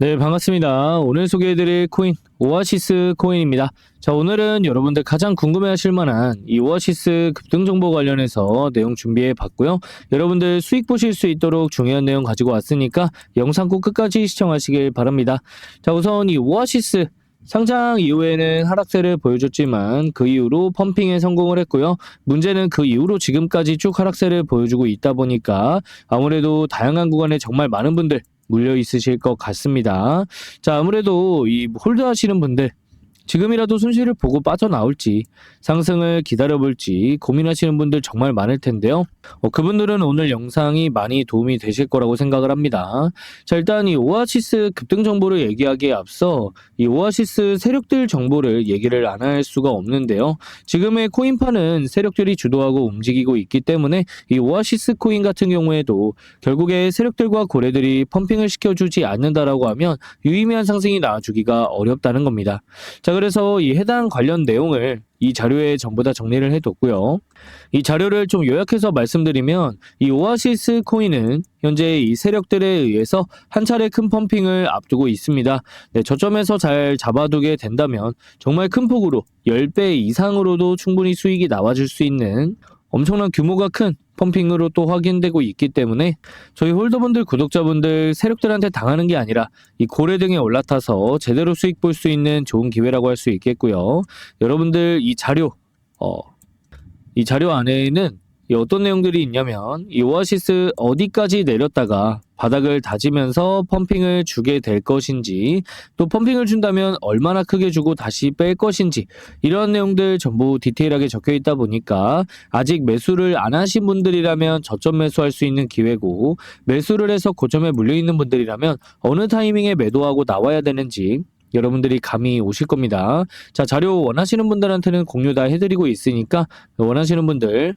네, 반갑습니다. 오늘 소개해드릴 코인, 오아시스 코인입니다. 자, 오늘은 여러분들 가장 궁금해하실 만한 이 오아시스 급등 정보 관련해서 내용 준비해 봤고요. 여러분들 수익 보실 수 있도록 중요한 내용 가지고 왔으니까 영상 꼭 끝까지 시청하시길 바랍니다. 자, 우선 이 오아시스 상장 이후에는 하락세를 보여줬지만 그 이후로 펌핑에 성공을 했고요. 문제는 그 이후로 지금까지 쭉 하락세를 보여주고 있다 보니까 아무래도 다양한 구간에 정말 많은 분들 물려 있으실 것 같습니다. 자, 아무래도 이 홀드 하시는 분들 지금이라도 손실을 보고 빠져나올지 상승을 기다려볼지 고민하시는 분들 정말 많을 텐데요. 어, 그분들은 오늘 영상이 많이 도움이 되실 거라고 생각을 합니다. 자, 일단 이 오아시스 급등 정보를 얘기하기에 앞서 이 오아시스 세력들 정보를 얘기를 안 할 수가 없는데요. 지금의 코인판은 세력들이 주도하고 움직이고 있기 때문에 이 오아시스 코인 같은 경우에도 결국에 세력들과 고래들이 펌핑을 시켜주지 않는다라고 하면 유의미한 상승이 나와주기가 어렵다는 겁니다. 자, 그래서 이 해당 관련 내용을 이 자료에 전부 다 정리를 해뒀고요. 이 자료를 좀 요약해서 말씀드리면 이 오아시스 코인은 현재 이 세력들에 의해서 한 차례 큰 펌핑을 앞두고 있습니다. 네, 저점에서 잘 잡아두게 된다면 정말 큰 폭으로 10배 이상으로도 충분히 수익이 나와줄 수 있는 엄청난 규모가 큰 펌핑으로 또 확인되고 있기 때문에 저희 홀더분들 구독자분들 세력들한테 당하는 게 아니라 이 고래 등에 올라타서 제대로 수익 볼 수 있는 좋은 기회라고 할 수 있겠고요. 여러분들 이 자료 어, 이 자료 안에는 이 어떤 내용들이 있냐면 이 오아시스 어디까지 내렸다가 바닥을 다지면서 펌핑을 주게 될 것인지 또 펌핑을 준다면 얼마나 크게 주고 다시 뺄 것인지 이런 내용들 전부 디테일하게 적혀 있다 보니까 아직 매수를 안 하신 분들이라면 저점 매수할 수 있는 기회고 매수를 해서 고점에 물려 있는 분들이라면 어느 타이밍에 매도하고 나와야 되는지 여러분들이 감이 오실 겁니다. 자, 자료 원하시는 분들한테는 공유 다 해드리고 있으니까 원하시는 분들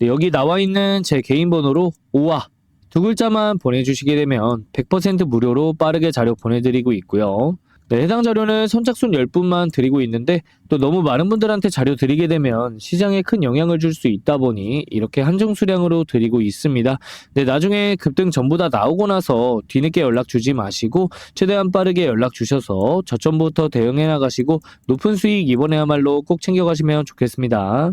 네, 여기 나와 있는 제 개인 번호로 5와 두 글자만 보내주시게 되면 100% 무료로 빠르게 자료 보내드리고 있고요. 네, 해당 자료는 선착순 10분만 드리고 있는데 또 너무 많은 분들한테 자료 드리게 되면 시장에 큰 영향을 줄 수 있다 보니 이렇게 한정 수량으로 드리고 있습니다. 네, 나중에 급등 전부 다 나오고 나서 뒤늦게 연락 주지 마시고 최대한 빠르게 연락 주셔서 저점부터 대응해 나가시고 높은 수익 이번에야말로 꼭 챙겨가시면 좋겠습니다.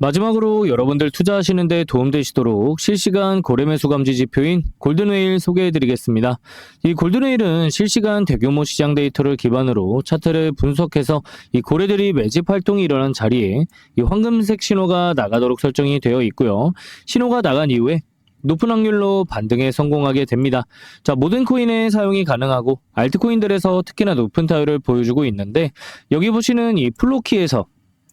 마지막으로 여러분들 투자하시는데 도움되시도록 실시간 고래매수 감지 지표인 골든웨일 소개해드리겠습니다. 이 골든웨일은 실시간 대규모 시장 데이터를 기반으로 차트를 분석해서 이 고래들이 매집 활동이 일어난 자리에 이 황금색 신호가 나가도록 설정이 되어 있고요. 신호가 나간 이후에 높은 확률로 반등에 성공하게 됩니다. 자, 모든 코인에 사용이 가능하고 알트코인들에서 특히나 높은 타율을 보여주고 있는데 여기 보시는 이 플로키에서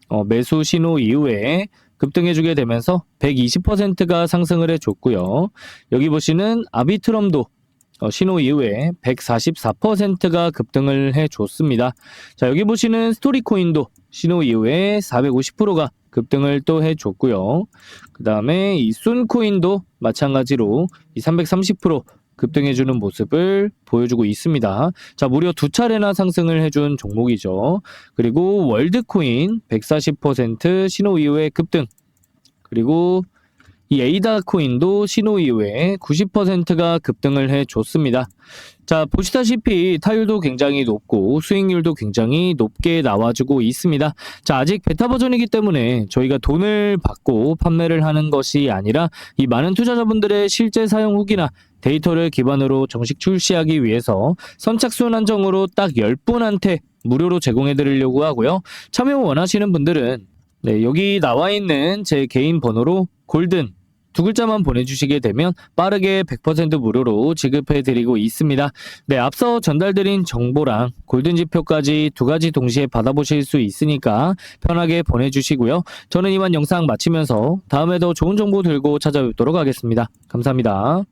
어, 매수 신호 이후에 급등해주게 되면서 120%가 상승을 해줬고요. 여기 보시는 아비트럼도 어, 신호 이후에 144%가 급등을 해줬습니다. 자 여기 보시는 스토리코인도 신호 이후에 450%가 급등을 또 해줬고요. 그 다음에 이 순코인도 마찬가지로 이 330% 급등해주는 모습을 보여주고 있습니다. 자, 무려 두 차례나 상승을 해준 종목이죠. 그리고 월드코인 140% 신호 이후에 급등. 그리고 이 에이다 코인도 신호 이후에 90%가 급등을 해줬습니다. 자, 보시다시피 타율도 굉장히 높고 수익률도 굉장히 높게 나와주고 있습니다. 자, 아직 베타 버전이기 때문에 저희가 돈을 받고 판매를 하는 것이 아니라 이 많은 투자자분들의 실제 사용 후기나 데이터를 기반으로 정식 출시하기 위해서 선착순 한정으로 딱 10분한테 무료로 제공해 드리려고 하고요. 참여 원하시는 분들은 네, 여기 나와 있는 제 개인 번호로 골든 두 글자만 보내주시게 되면 빠르게 100% 무료로 지급해 드리고 있습니다. 네, 앞서 전달드린 정보랑 골든 지표까지 두 가지 동시에 받아보실 수 있으니까 편하게 보내주시고요. 저는 이만 영상 마치면서 다음에 더 좋은 정보 들고 찾아뵙도록 하겠습니다. 감사합니다.